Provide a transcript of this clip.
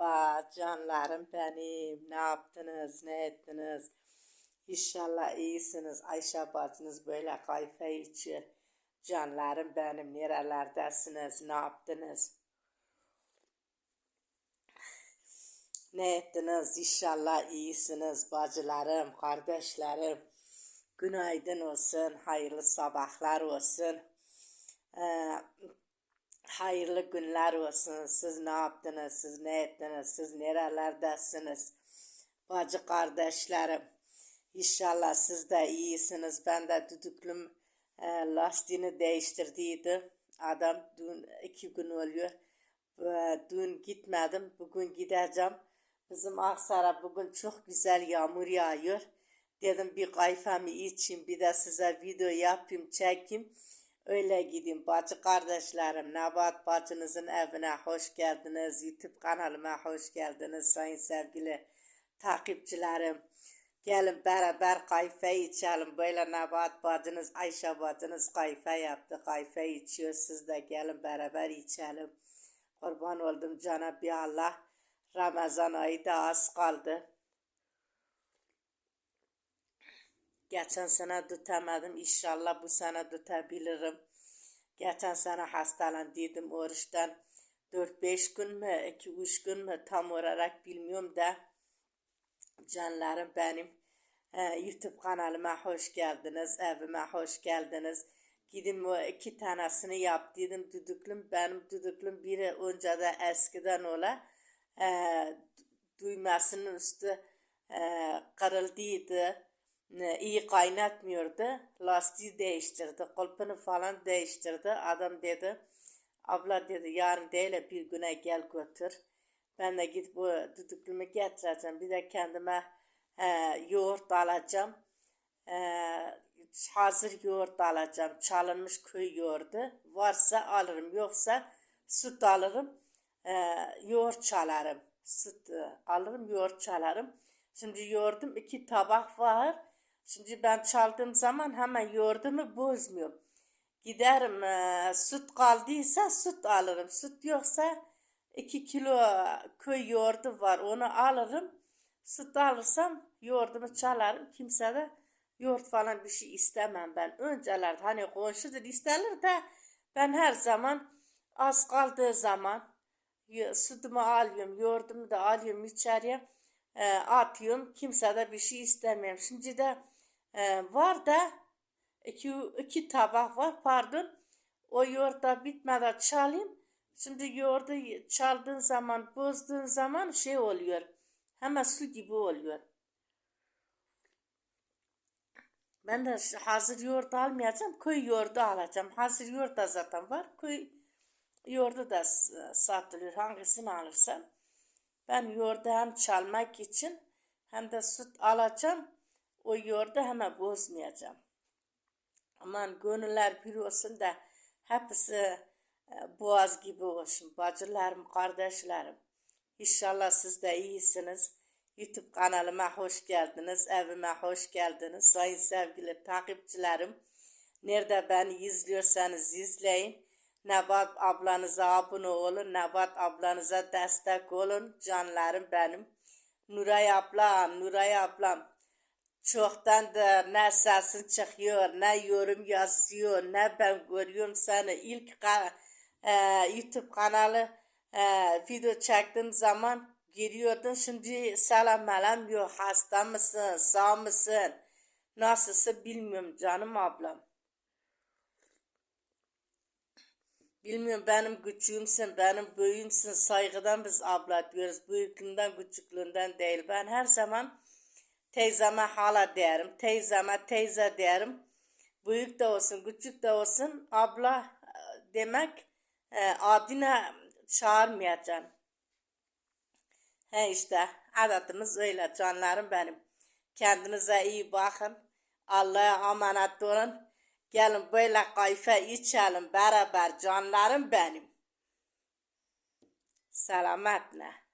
Merhaba canlarım benim. Ne yaptınız? Ne ettiniz? İnşallah iyisiniz. Ayşe bacınız böyle kayfe içiyor. Canlarım benim nerelerdesiniz? Ne yaptınız? Ne ettiniz? İnşallah iyisiniz bacılarım, kardeşlerim. Günaydın olsun, hayırlı sabahlar olsun. Ee, Hayırlı günler olsun. Siz ne yaptınız? Siz ne ettiniz? Siz nerelerdesiniz? Bacı kardeşlerim. İnşallah siz de iyisiniz. Ben de düdüklüm e, lastiğini değiştirdiydim. Adam dün iki gün oluyor. E, dün gitmedim. Bugün gideceğim. Bizim Aksara bugün çok güzel yağmur yağıyor. Dedim bir kayfamı içeyim bir de size video yapayım çekeyim. Öyle gidin bacı kardeşlerim. Nebat bacınızın evine hoş geldiniz. YouTube kanalıma hoş geldiniz sayın sevgili takipçilerim. Gelin beraber kayfe içelim. Böyle Nebat bacınız, Ayşe bacınız kayfe yaptı. Kayfe içiyor. Siz de gelin beraber içelim. Kurban oldum Cenab-ı Allah. Ramazan ayı da az kaldı. Geçen sene tutamadım. İnşallah bu sene tutabilirim. Geçen sene hastalandıydım oruçtan. 4-5 gün mü, 2-3 gün mü tam olarak bilmiyorum da. Canlarım benim. YouTube kanalıma hoş geldiniz. Evime hoş geldiniz. Gidin o iki tanesini yaptıydım düdüklüm. Benim düdüklüm biri önce de eskiden ola. E, düğmesinin üstü e, kırıldıydı iyi kaynatmıyordu. Lastiği değiştirdi. Kulpunu falan değiştirdi. Adam dedi abla dedi yarın değil bir güne gel götür. Ben de gidip bu düdüklümü getireceğim. Bir de kendime e, yoğurt alacağım. E, hazır yoğurt alacağım. Çalınmış köy yoğurdu. Varsa alırım. Yoksa süt alırım. E, yoğurt çalarım. Süt e, alırım yoğurt çalarım. Şimdi yoğurdum iki tabak var. Şimdi ben çaldığım zaman hemen yoğurdumu bozmuyorum. Giderim e, süt kaldıysa süt alırım. Süt yoksa 2 kilo köy yoğurdu var onu alırım. Süt alırsam yoğurdumu çalarım. Kimse de yoğurt falan bir şey istemem ben. Önceler hani komşudur isterler de ben her zaman az kaldığı zaman sütümü alıyorum, yoğurdumu da alıyorum içeriye e, atıyorum. Kimse de bir şey istemiyorum. Şimdi de e, var da iki, iki tabak var pardon. O yoğurda bitmeden çalayım. Şimdi yoğurdu çaldığın zaman bozduğun zaman şey oluyor. Hemen su gibi oluyor. Ben de hazır yoğurt almayacağım. Köy yoğurdu alacağım. Hazır yoğurt da zaten var. Köy yoğurdu da satılıyor. Hangisini alırsam. Ben yoğurdu hem çalmak için hem de süt alacağım. O yoğurdu hemen bozmayacağım. Aman gönüller bir olsun da hepsi e, boğaz gibi olsun. Bacılarım, kardeşlerim. İnşallah siz de iyisiniz. YouTube kanalıma hoş geldiniz. Evime hoş geldiniz. Sayın sevgili takipçilerim. Nerede beni izliyorsanız izleyin. Nebat ablanıza abone olun. Nebat ablanıza destek olun. Canlarım benim. Nuray ablam, Nuray ablam. Çoktan da ne sesin çıkıyor, ne yorum yazıyor, ne ben görüyorum seni. İlk e, YouTube kanalı e, video çektiğim zaman giriyordun. Şimdi selam melam yok. Hasta mısın, sağ mısın? Nasılsın bilmiyorum canım ablam. Bilmiyorum benim küçüğümsün, benim büyüğümsün. Saygıdan biz abla diyoruz. Büyüklüğünden, küçüklüğünden değil. Ben her zaman teyzeme hala derim. Teyzeme teyze derim. Büyük de olsun, küçük de olsun. Abla e, demek e, adına çağırmayacağım. He işte adetimiz öyle canlarım benim. Kendinize iyi bakın. Allah'a emanet olun. Gelin böyle kayfe içelim beraber canlarım benim. Selametle.